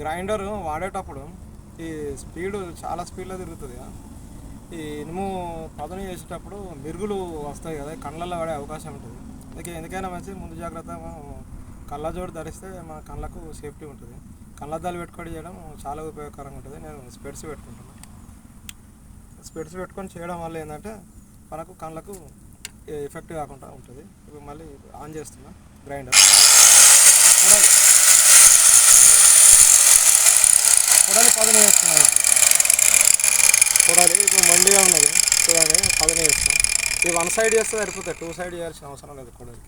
Grinder వాడేటప్పుడు ఈ speed చాలా స్పీడ్లో తిరుగుతుంది ఈ ఇనుము పదును చేసేటప్పుడు మెరుగులు వస్తాయి కదా కళ్ళల్లో పడే అవకాశం ఉంటుంది. అందుకే ఎందుకైనా మంచి ముందు జాగ్రత్త కళ్ళ కళ్ళజోడు ధరిస్తే మన కళ్ళకు సేఫ్టీ ఉంటుంది. కళ్ళద్దాలు పెట్టుకొని చేయడం చాలా ఉపయోగకరంగా ఉంటుంది. నేను స్పెడ్స్ పెట్టుకుంటున్నాను స్పెడ్స్ పెట్టుకొని చేయడం వల్ల ఏంటంటే మనకు కళ్ళకు ఎఫెక్ట్ కాకుండా ఉంటుంది. ఇప్పుడు మళ్ళీ ఆన్ చేస్తున్నా గ్రైండర్. చూడాలి పదని వేస్తున్నాం ఇప్పుడు చూడాలి ఇప్పుడు మండిగా ఉన్నది. చూడండి పదని వేస్తాం ఇది వన్ సైడ్ చేస్తే సరిపోతాయి టూ సైడ్ చేయాల్సిన అవసరం లేదు కూడలి.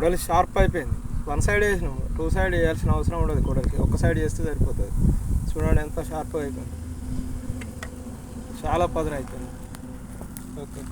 కొడలి షార్ప్ అయిపోయింది. వన్ సైడ్ వేసినాం టూ సైడ్ వేయాల్సిన అవసరం ఉండదు కొడలికి. ఒక సైడ్ చేస్తే సరిపోతుంది. చూడండి ఎంత షార్ప్ అయిపోయింది. చాలా పదును ఓకే.